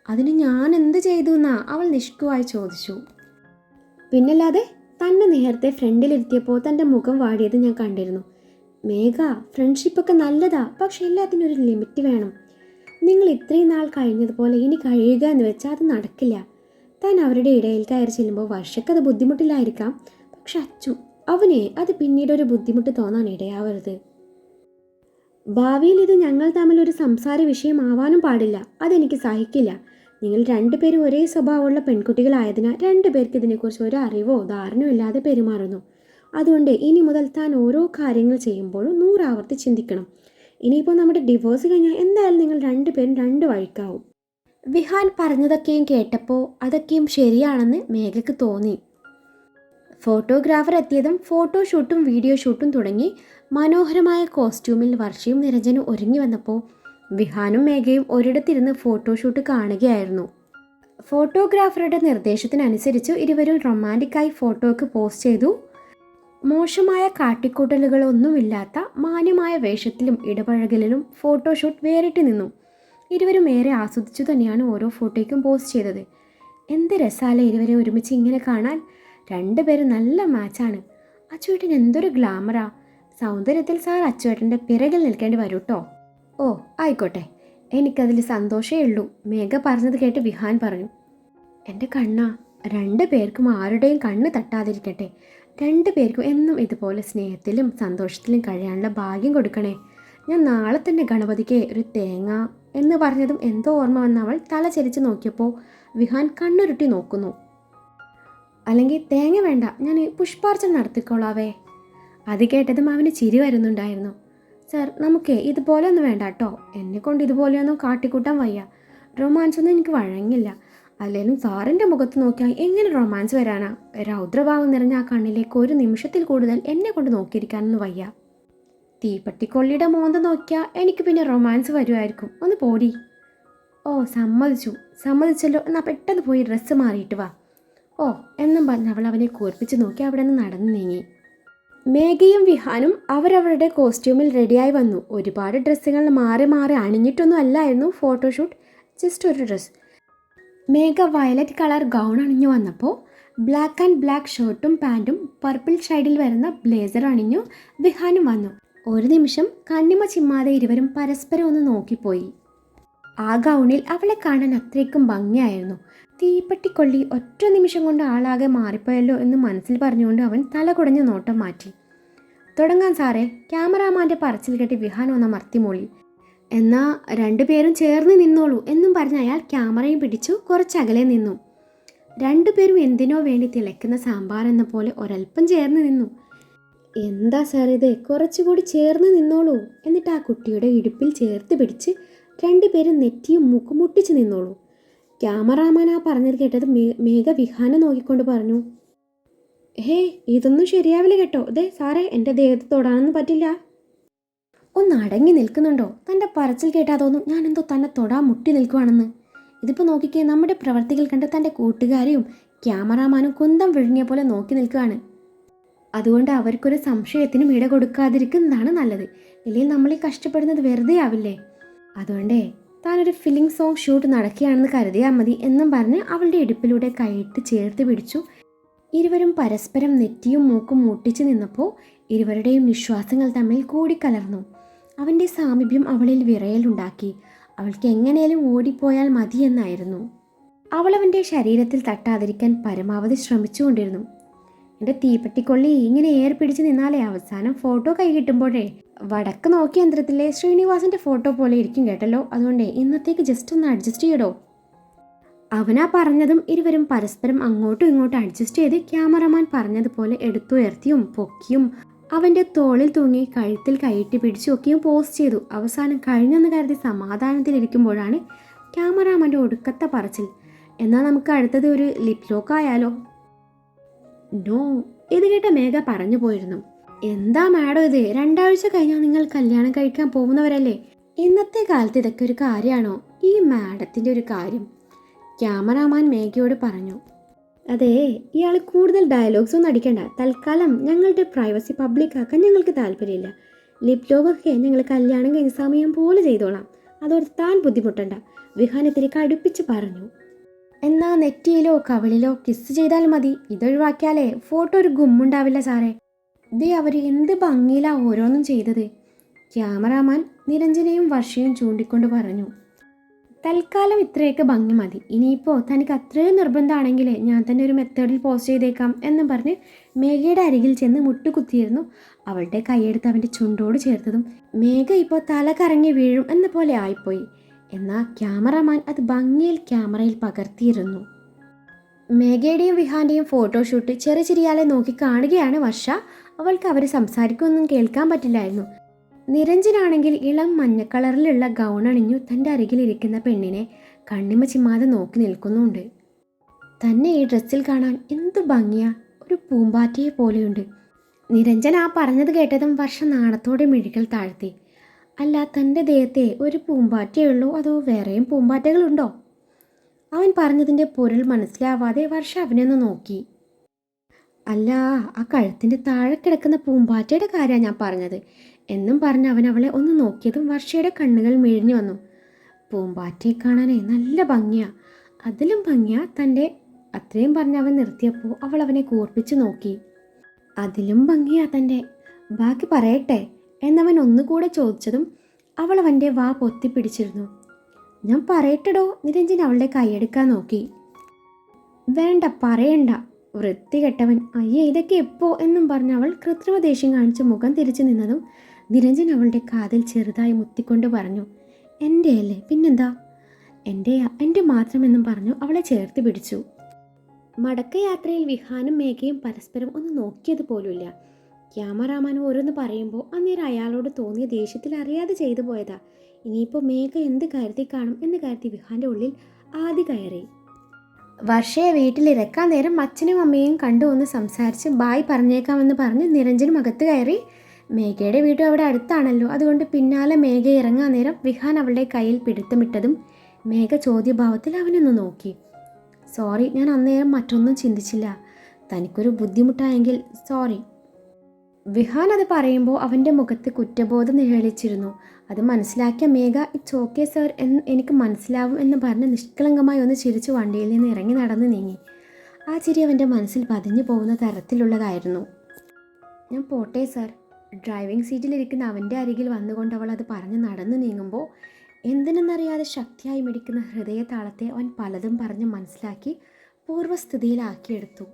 അതിന് ഞാൻ എന്ത് ചെയ്തു എന്നാ അവൾ നിഷ്കുവായി ചോദിച്ചു. പിന്നല്ലാതെ തന്നെ നേരത്തെ ഫ്രണ്ടിലിരുത്തിയപ്പോൾ തന്റെ മുഖം വാടിയത് ഞാൻ കണ്ടിരുന്നു. മേഘ ഫ്രണ്ട്ഷിപ്പൊക്കെ നല്ലതാ പക്ഷെ എല്ലാത്തിനും ഒരു ലിമിറ്റ് വേണം. നിങ്ങൾ ഇത്രയും നാൾ കഴിഞ്ഞതുപോലെ ഇനി കഴിയുക എന്ന് വെച്ചാൽ അത് നടക്കില്ല. താൻ അവരുടെ ഇടയിൽ കയറി ചെല്ലുമ്പോൾ വർഷക്കത് ബുദ്ധിമുട്ടില്ലായിരിക്കാം. പക്ഷെ അച്ചു അവനെ അത് പിന്നീട് ഒരു ബുദ്ധിമുട്ട് തോന്നാൻ ഇടയാവരുത്. ഭാവിയിൽ ഇത് ഞങ്ങൾ തമ്മിൽ ഒരു സംസാര വിഷയമാവാനും പാടില്ല. അതെനിക്ക് സഹിക്കില്ല. നിങ്ങൾ രണ്ടുപേരും ഒരേ സ്വഭാവമുള്ള പെൺകുട്ടികളായതിനാൽ രണ്ടുപേർക്ക് ഇതിനെക്കുറിച്ച് ഒരു അറിവോ ധാരണയോ ഇല്ലാതെ പെരുമാറുന്നു. അതുകൊണ്ട് ഇനി മുതൽ താൻ ഓരോ കാര്യങ്ങൾ ചെയ്യുമ്പോഴും നൂറാവർത്തി ചിന്തിക്കണം. ഇനിയിപ്പോൾ നമ്മുടെ ഡിവോഴ്സ് കഴിഞ്ഞാൽ എന്തായാലും നിങ്ങൾ രണ്ടുപേരും രണ്ട് വഴിക്കാവും. വിഹാൻ പറഞ്ഞതൊക്കെയും കേട്ടപ്പോൾ അതൊക്കെയും ശരിയാണെന്ന് മേഘയ്ക്ക് തോന്നി. ഫോട്ടോഗ്രാഫർ എത്തിയതും ഫോട്ടോഷൂട്ടും വീഡിയോ ഷൂട്ടും തുടങ്ങി മനോഹരമായ കോസ്റ്റ്യൂമിൽ വർഷയും നിരഞ്ജനും ഒരുങ്ങി വന്നപ്പോൾ വിഹാനും മേഘയും ഒരിടത്തിരുന്ന് ഫോട്ടോഷൂട്ട് കാണുകയായിരുന്നു. ഫോട്ടോഗ്രാഫറുടെ നിർദ്ദേശത്തിനനുസരിച്ച് ഇരുവരും റൊമാന്റിക്കായി ഫോട്ടോയ്ക്ക് പോസ്റ്റ് ചെയ്തു. മോശമായ കാട്ടിക്കൂട്ടലുകളൊന്നുമില്ലാത്ത മാന്യമായ വേഷത്തിലും ഇടപഴകലിലും ഫോട്ടോഷൂട്ട് വേറിട്ട് നിന്നു. ഇരുവരും ഏറെ ആസ്വദിച്ചു തന്നെയാണ് ഓരോ ഫോട്ടോയ്ക്കും പോസ്റ്റ് ചെയ്തത്. എന്ത് രസാലേ ഇരുവരെ ഒരുമിച്ച് ഇങ്ങനെ കാണാൻ. രണ്ടുപേരും നല്ല മാച്ചാണ്. അച്ചുവേട്ടൻ എന്തൊരു ഗ്ലാമറാ. സൗന്ദര്യത്തിൽ സാർ അച്ചുവേട്ടന്റെ പിറകിൽ നിൽക്കേണ്ടി വരൂ കേട്ടോ ഓ ആയിക്കോട്ടെ. എനിക്കതിൽ സന്തോഷമേ ഉള്ളൂ. മേഘ പറഞ്ഞത് കേട്ട് വിഹാൻ പറഞ്ഞു. എന്റെ കണ്ണാ രണ്ട് പേർക്കും ആരുടെയും കണ്ണ് തട്ടാതിരിക്കട്ടെ. രണ്ട് പേർക്കും എന്നും ഇതുപോലെ സ്നേഹത്തിലും സന്തോഷത്തിലും കഴിയാനുള്ള ഭാഗ്യം കൊടുക്കണേ. ഞാൻ നാളെ തന്നെ ഗണപതിക്ക് ഒരു തേങ്ങ എന്ന് പറഞ്ഞതും എന്തോ ഓർമ്മ വന്ന അവൾ തല ചരിച്ച് നോക്കിയപ്പോൾ വിഹാൻ കണ്ണുരുട്ടി നോക്കുന്നു. അല്ലെങ്കിൽ തേങ്ങ വേണ്ട ഞാൻ പുഷ്പാർച്ചന നടത്തിക്കോളാവേ. അത് കേട്ടതും അവന് ചിരി വരുന്നുണ്ടായിരുന്നു. സർ നമുക്കേ ഇതുപോലെ ഒന്നും വേണ്ട കേട്ടോ എന്നെ കൊണ്ട് ഇതുപോലെയൊന്നും കാട്ടിക്കൂട്ടാൻ വയ്യ. റൊമാൻസ് ഒന്നും എനിക്ക് വഴങ്ങില്ല. അല്ലെങ്കിലും സാറിന്റെ മുഖത്ത് നോക്കിയാൽ എങ്ങനെ റൊമാൻസ് വരാനാ? രൗദ്രഭാവം നിറഞ്ഞ ആ കണ്ണിലേക്ക് ഒരു നിമിഷത്തിൽ കൂടുതൽ എന്നെ കൊണ്ട് നോക്കിയിരിക്കാനൊന്നും വയ്യ. തീപ്പട്ടിക്കൊള്ളിയുടെ മോന്ത നോക്കിയാൽ എനിക്ക് പിന്നെ റൊമാൻസ് വരുമായിരിക്കും ഒന്ന് പോടി. ഓ സമ്മതിച്ചു. സമ്മതിച്ചല്ലോ. എന്നാൽ പെട്ടെന്ന് പോയി ഡ്രസ്സ് മാറിയിട്ട് വാ. ഓ എന്നും പറഞ്ഞ് അവൾ അവനെ കൂർപ്പിച്ച് നോക്കി അവിടെ നിന്ന് നടന്നു നീങ്ങി. മേഘയും വിഹാനും അവരവരുടെ കോസ്റ്റ്യൂമിൽ റെഡിയായി വന്നു. ഒരുപാട് ഡ്രസ്സുകൾ മാറി മാറി അണിഞ്ഞിട്ടൊന്നും അല്ലായിരുന്നു ഫോട്ടോഷൂട്ട്. ജസ്റ്റ് ഒരു dress Megha violet colour gown അണിഞ്ഞു വന്നപ്പോൾ ബ്ലാക്ക് ആൻഡ് ബ്ലാക്ക് ഷർട്ടും പാന്റും പർപ്പിൾ ഷൈഡിൽ വരുന്ന ബ്ലേസർ അണിഞ്ഞു വിഹാനും വന്നു. ഒരു നിമിഷം കണ്ണിമ ചിമ്മാതെ ഇരുവരും പരസ്പരം ഒന്ന് നോക്കിപ്പോയി. ആ ഗൗണിൽ അവളെ കാണാൻ അത്രയ്ക്കും ഭംഗിയായിരുന്നു. തീപ്പെട്ടിക്കൊള്ളി ഒറ്റ നിമിഷം കൊണ്ട് ആളാകെ മാറിപ്പോയല്ലോ എന്ന് മനസ്സിൽ പറഞ്ഞുകൊണ്ട് അവൻ തല കുടഞ്ഞ് നോട്ടം മാറ്റി. തുടങ്ങാൻ സാറേ ക്യാമറാമാന്റെ പറച്ചിൽ കെട്ടി വിഹാൻ ഒന്ന് മർത്തിമൂളി എന്നാ രണ്ടുപേരും ചേർന്ന് നിന്നോളൂ എന്നും പറഞ്ഞ് അയാൾ ക്യാമറയും പിടിച്ചു കുറച്ചകലെ നിന്നു. രണ്ടുപേരും എന്തിനോ വേണ്ടി തിളയ്ക്കുന്ന സാമ്പാർ എന്ന പോലെ ഒരൽപ്പം ചേർന്ന് നിന്നു. എന്താ സാർ ഇത്? കുറച്ചുകൂടി ചേർന്ന് നിന്നോളൂ. എന്നിട്ട് ആ കുട്ടിയുടെ ഇടുപ്പിൽ ചേർത്ത് പിടിച്ച് രണ്ടുപേരും നെറ്റിയും മൂക്കും മുട്ടിച്ച് നിന്നോളൂ. ക്യാമറാമാൻ ആ പറഞ്ഞത് കേട്ടത് മേ മേഘ വിഹാനെ നോക്കിക്കൊണ്ട് പറഞ്ഞു. ഹേ ഇതൊന്നും ശരിയാവില്ല കേട്ടോ. ദേ സാറേ എന്റെ ദേഹത്ത് തൊടാനൊന്നും പറ്റില്ല. ഒന്ന് അടങ്ങി നിൽക്കുന്നുണ്ടോ? തന്റെ പറച്ചിൽ കേട്ടാ തോന്നും ഞാനെന്തോ തന്നെ തൊടാ മുട്ടി നിൽക്കുവാണെന്ന്. ഇതിപ്പോൾ നോക്കിക്കേ നമ്മുടെ പ്രവർത്തികൾ കണ്ട് തന്റെ കൂട്ടുകാരെയും ക്യാമറാമാനും കുന്തം വിഴുങ്ങിയ പോലെ നോക്കി നിൽക്കുകയാണ് അതുകൊണ്ട് അവർക്കൊരു സംശയത്തിനും ഇട കൊടുക്കാതിരിക്കുന്നതാണ് നല്ലത്. ഇല്ലെങ്കിൽ ഈ കഷ്ടപ്പെടുന്നത് വെറുതെ ആവില്ലേ? അതുകൊണ്ടേ താനൊരു ഫിലിംഗ് സോങ് ഷൂട്ട് നടക്കുകയാണെന്ന് കരുതിയാൽ മതി എന്നും പറഞ്ഞ് അവളുടെ ഇടുപ്പിലൂടെ കൈയിട്ട് ചേർത്ത് പിടിച്ചു. ഇരുവരും പരസ്പരം നെറ്റിയും മൂക്കും മുട്ടിച്ചു നിന്നപ്പോൾ ഇരുവരുടെയും നിശ്വാസങ്ങൾ തമ്മിൽ കൂടിക്കലർന്നു. അവന്റെ സാമീപ്യം അവളിൽ വിറയലുണ്ടാക്കി. അവൾക്ക് എങ്ങനെയും ഓടിപ്പോയാൽ മതിയെന്നായിരുന്നു. അവൾ അവന്റെ ശരീരത്തിൽ തട്ടാതിരിക്കാൻ പരമാവധി ശ്രമിച്ചുകൊണ്ടിരുന്നു. എന്റെ തീപ്പെട്ടിക്കൊള്ളി ഇങ്ങനെ ഏർ പിടിച്ച് നിന്നാലേ അവസാനം ഫോട്ടോ കൈ കിട്ടുമ്പോഴേ വടക്ക് നോക്കിയ യന്ത്രത്തിലെ ഫോട്ടോ പോലെ ഇരിക്കും കേട്ടല്ലോ. അതുകൊണ്ട് ഇന്നത്തേക്ക് ജസ്റ്റ് ഒന്ന് അഡ്ജസ്റ്റ് ചെയ്യടോ. അവനാ പറഞ്ഞതും ഇരുവരും പരസ്പരം അങ്ങോട്ടും ഇങ്ങോട്ടും അഡ്ജസ്റ്റ് ചെയ്ത് ക്യാമറമാൻ പറഞ്ഞതുപോലെ എടുത്തുയർത്തിയും പൊക്കിയും അവന്റെ തോളിൽ തൂങ്ങി കഴുത്തിൽ കയറ്റി പിടിച്ചു ഒക്കെയും പോസ്റ്റ് ചെയ്തു. അവസാനം കഴിഞ്ഞെന്ന് കരുതി സമാധാനത്തിലിരിക്കുമ്പോഴാണ് ക്യാമറാമാന്റെ ഒടുക്കത്തെ പറച്ചിൽ. എന്നാൽ നമുക്ക് അടുത്തത് ഒരു ലിപ് ലോക്ക് ആയാലോ? നോ ഇത് കേട്ട മേഘ പറഞ്ഞു പോയിരുന്നു. എന്താ മാഡം ഇത്? രണ്ടാഴ്ച കഴിഞ്ഞാൽ നിങ്ങൾ കല്യാണം കഴിക്കാൻ പോകുന്നവരല്ലേ? ഇന്നത്തെ കാലത്ത് ഇതൊക്കെ ഒരു കാര്യമാണോ ഈ മാഡത്തിന്റെ ഒരു കാര്യം. ക്യാമറാമാൻ മേഘയോട് പറഞ്ഞു. അതെ ഇയാൾ കൂടുതൽ ഡയലോഗ്സ് ഒന്നും അടിക്കണ്ട. തൽക്കാലം ഞങ്ങളുടെ പ്രൈവസി പബ്ലിക് ആക്കാൻ ഞങ്ങൾക്ക് താല്പര്യമില്ല. ലിപ് ലോഗൊക്കെ ഞങ്ങൾ കല്യാണം കഴിഞ്ഞ സമയം പോലെ ചെയ്തോളാം. അതോട് താൻ ബുദ്ധിമുട്ടണ്ട. വിഹാൻ ഇത്തിരി കടുപ്പിച്ച് പറഞ്ഞു. എന്നാ നെറ്റിയിലോ കവളിലോ കിസ് ചെയ്താൽ മതി. ഇതൊഴിവാക്കിയാലേ ഫോട്ടോ ഒരു ഗുമ്മുണ്ടാവില്ല സാറേ. ദേ അവർ എന്ത് ഭംഗിയിലാ ഓരോന്നും ചെയ്തത്. ക്യാമറാമാൻ നിരഞ്ജനയും വർഷയും ചൂണ്ടിക്കൊണ്ട് പറഞ്ഞു. തൽക്കാലം ഇത്രയൊക്കെ ഭംഗി മതി. ഇനിയിപ്പോൾ തനിക്ക് അത്രയും നിർബന്ധമാണെങ്കിൽ ഞാൻ തന്നെ ഒരു മെത്തേഡിൽ പോസ്റ്റ് ചെയ്തേക്കാം എന്നും പറഞ്ഞ് മേഘയുടെ അരികിൽ ചെന്ന് മുട്ടുകുത്തിയിരുന്നു. അവളുടെ കൈയെടുത്ത് അവന്റെ ചുണ്ടോട് ചേർത്തതും മേഘ ഇപ്പോൾ തല കറങ്ങി വീഴും എന്ന പോലെ ആയിപ്പോയി. എന്നാൽ ക്യാമറമാൻ അത് ഭംഗിയിൽ ക്യാമറയിൽ പകർത്തിയിരുന്നു. മേഘയുടെയും വിഹാന്റെയും ഫോട്ടോഷൂട്ട് ചെറിയ ചിരിയാലെ നോക്കി കാണുകയാണ് വർഷ. അവൾക്ക് അവർ സംസാരിക്കൊന്നും കേൾക്കാൻ പറ്റില്ലായിരുന്നു. നിരഞ്ജനാണെങ്കിൽ ഇളം മഞ്ഞ കളറിലുള്ള ഗൗൺ അണിഞ്ഞു തന്റെ അരികിലിരിക്കുന്ന പെണ്ണിനെ കണ്ണിമ ചിമ്മാതെ നോക്കി നിൽക്കുന്നുണ്ട്. തന്നെ ഈ ഡ്രസ്സിൽ കാണാൻ എന്തു ഭംഗിയാ. ഒരു പൂമ്പാറ്റയെ പോലെയുണ്ട്. നിരഞ്ജൻ ആ പറഞ്ഞത് കേട്ടതും വർഷ നാണത്തോടെ മിഴികൾ താഴ്ത്തി. അല്ല തന്റെ ദേഹത്തെ ഒരു പൂമ്പാറ്റയേ ഉള്ളൂ അതോ വേറെയും പൂമ്പാറ്റകളുണ്ടോ? അവൻ പറഞ്ഞതിന്റെ പൊരുൾ മനസ്സിലാവാതെ വർഷ അവനെ ഒന്ന് നോക്കി. അല്ല ആ കഴുത്തിന്റെ താഴെ കിടക്കുന്ന പൂമ്പാറ്റയുടെ കാര്യമാണ് ഞാൻ പറഞ്ഞത്. എന്നും പറഞ്ഞ് അവൻ അവളെ ഒന്ന് നോക്കിയതും വർഷയുടെ കണ്ണുകൾ മിഴിഞ്ഞു വന്നു. പൂമ്പാറ്റയെ കാണാനേ നല്ല ഭംഗിയാ. അതിലും ഭംഗിയാ തന്റെ അത്രയും പറഞ്ഞ് അവൻ നിർത്തിയപ്പോൾ അവൾ അവനെ കൂർപ്പിച്ച് നോക്കി. അതിലും ഭംഗിയാ തന്റെ. ബാക്കി പറയട്ടെ എന്നവൻ ഒന്നുകൂടെ ചോദിച്ചതും അവൾ അവന്റെ വാ പൊത്തിപ്പിടിച്ചിരുന്നു ഞാൻ പറയട്ടെടോ നിരഞ്ജൻ അവളുടെ കൈയെടുക്കാൻ നോക്കി. വേണ്ട പറയണ്ട. വൃത്തികെട്ടവൻ അയ്യേ ഇതൊക്കെ എപ്പോ? എന്നും പറഞ്ഞ് അവൾ കൃത്രിമ ദേഷ്യം കാണിച്ച് മുഖം തിരിച്ചു നിന്നതും നിരഞ്ജൻ അവളുടെ കാതിൽ ചെറുതായി മുത്തിക്കൊണ്ട് പറഞ്ഞു എന്റെ അല്ലേ പിന്നെന്താ? എന്റെയാ? എന്റെ മാത്രമെന്നും പറഞ്ഞു അവളെ ചേർത്ത് പിടിച്ചു. മടക്കയാത്രയിൽ വിഹാനും മേഘയും പരസ്പരം ഒന്ന് നോക്കിയത് പോലുമില്ല. ക്യാമറാമാൻ ഓരോന്ന് പറയുമ്പോൾ അന്നേരം അയാളോട് തോന്നിയ ദേഷ്യത്തിൽ അറിയാതെ ചെയ്തു പോയതാ. ഇനിയിപ്പോൾ മേഘ എന്ത് കരുതി കാണും എന്ന് കരുതി വിഹാന്റെ ഉള്ളിൽ ആദ്യ കയറി. വർഷയെ വീട്ടിലിറക്കാൻ നേരം അച്ഛനും അമ്മയും കണ്ടു ഒന്ന് സംസാരിച്ച് ബായ് പറഞ്ഞേക്കാമെന്ന് പറഞ്ഞ് നിരഞ്ജനും അകത്ത് കയറി. മേഘയുടെ വീട് അവിടെ അടുത്താണല്ലോ. അതുകൊണ്ട് പിന്നാലെ മേഘ ഇറങ്ങാൻ നേരം വിഹാൻ അവളുടെ കയ്യിൽ പിടുത്തമിട്ടതും മേഘ ചോദ്യഭാവത്തിൽ അവനൊന്ന് നോക്കി. സോറി ഞാൻ അന്നേരം മറ്റൊന്നും ചിന്തിച്ചില്ല. തനിക്കൊരു ബുദ്ധിമുട്ടായെങ്കിൽ സോറി. വിഹാൻ അത് പറയുമ്പോൾ അവന്റെ മുഖത്ത് കുറ്റബോധം നിഴലിച്ചിരുന്നു. അത് മനസ്സിലാക്കിയ മേഘ ഇറ്റ്സ് ഓക്കെ സർ എന്ന് എനിക്ക് മനസ്സിലാവും എന്ന് പറഞ്ഞ് നിഷ്കളങ്കമായി ഒന്ന് ചിരിച്ച് വണ്ടിയിൽ നിന്ന് ഇറങ്ങി നടന്ന് നീങ്ങി. ആ ചിരി അവന്റെ മനസ്സിൽ പതിഞ്ഞു പോകുന്ന തരത്തിലുള്ളതായിരുന്നു. ഞാൻ പോട്ടെ സർ ഡ്രൈവിംഗ് സീറ്റിലിരിക്കുന്ന അവന്റെ അരികിൽ വന്നുകൊണ്ട് അവൾ അത് പറഞ്ഞ് നടന്നു നീങ്ങുമ്പോൾ എന്തിനെന്നറിയാതെ ശക്തിയായി മിടിക്കുന്ന ഹൃദയതാളത്തെ അവൻ പലതും പറഞ്ഞ് മനസ്സിലാക്കി പൂർവസ്ഥിതിയിലാക്കിയെടുത്തു.